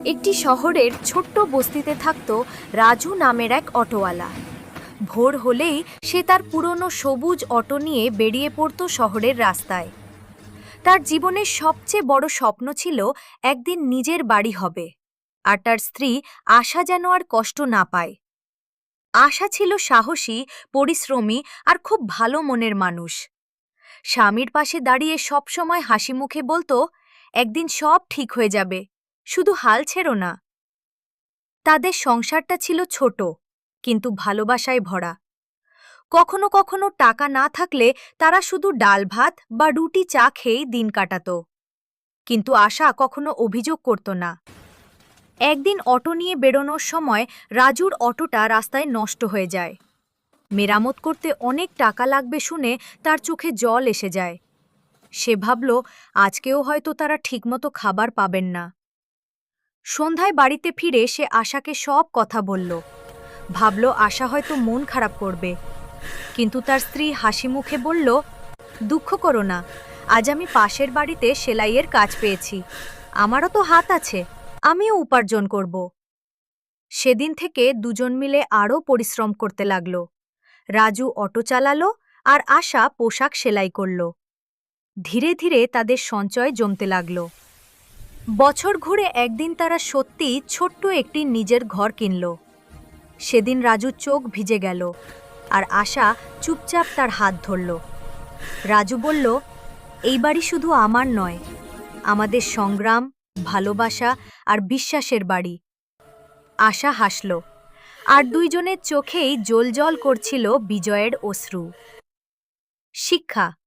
একটি শহরের ছোট্ট বস্তিতে থাকত রাজু নামের এক অটোওয়ালা। ভোর হলেই সে তার পুরনো সবুজ অটো নিয়ে বেরিয়ে পড়তো শহরের রাস্তায়। তার জীবনের সবচেয়ে বড় স্বপ্ন ছিল একদিন নিজের বাড়ি হবে, আর তার স্ত্রী আশা যেন আর কষ্ট না পায়। আশা ছিল সাহসী, পরিশ্রমী আর খুব ভালো মনের মানুষ। স্বামীর পাশে দাঁড়িয়ে সবসময় হাসি মুখে বলতো, একদিন সব ঠিক হয়ে যাবে। শুধু হাল ছেড়ো না। তাদের সংসারটা ছিল ছোট, কিন্তু ভালোবাসায় ভরা। কখনো কখনো টাকা না থাকলে তারা শুধু ডাল ভাত বা রুটি চা খেয়েই দিন কাটাত। কিন্তু আশা কখনো অভিযোগ করত না। একদিন অটো নিয়ে বেরোনোর সময় রাজুর অটোটা রাস্তায় নষ্ট হয়ে যায়। মেরামত করতে অনেক টাকা লাগবে শুনে তার চোখে জল এসে যায়। সে ভাবল, আজকেও হয়তো তারা ঠিকমতো খাবার পাবেন না। সন্ধ্যায় বাড়িতে ফিরে সে আশাকে সব কথা বলল। ভাবল, আশা হয়তো মন খারাপ করবে। কিন্তু তার স্ত্রী হাসি মুখে বলল, দুঃখ করো না, আজ আমি পাশের বাড়িতে সেলাইয়ের কাজ পেয়েছি। আমারও তো হাত আছে, আমিও উপার্জন করব। সেদিন থেকে দুজন মিলে আরও পরিশ্রম করতে লাগল। রাজু অটো চালালো আর আশা পোশাক সেলাই করল। ধীরে ধীরে তাদের সঞ্চয় জমতে লাগল। বছর ঘুরে একদিন তারা সত্যি ছোট্ট একটি নিজের ঘর কিনল। সেদিন রাজুর চোখ ভিজে গেল আর আশা চুপচাপ তার হাত ধরল। রাজু বলল, এই বাড়ি শুধু আমার নয়, আমাদের সংগ্রাম, ভালোবাসা আর বিশ্বাসের বাড়ি। আশা হাসল আর দুইজনের চোখেই জলজল করছিল বিজয়ের অশ্রু। শিক্ষা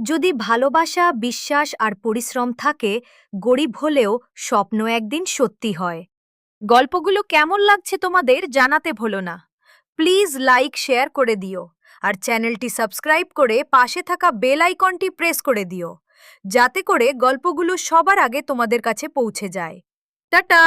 যদি ভালোবাসা, বিশ্বাস আর পরিশ্রম থাকে, গরিব হলেও স্বপ্ন একদিন সত্যি হয়। গল্পগুলো কেমন লাগছে তোমাদের জানাতে ভুলো না। প্লিজ লাইক, শেয়ার করে দিও আর চ্যানেলটি সাবস্ক্রাইব করে পাশে থাকা বেল আইকনটি প্রেস করে দিও, যাতে করে গল্পগুলো সবার আগে তোমাদের কাছে পৌঁছে যায়। টাটা!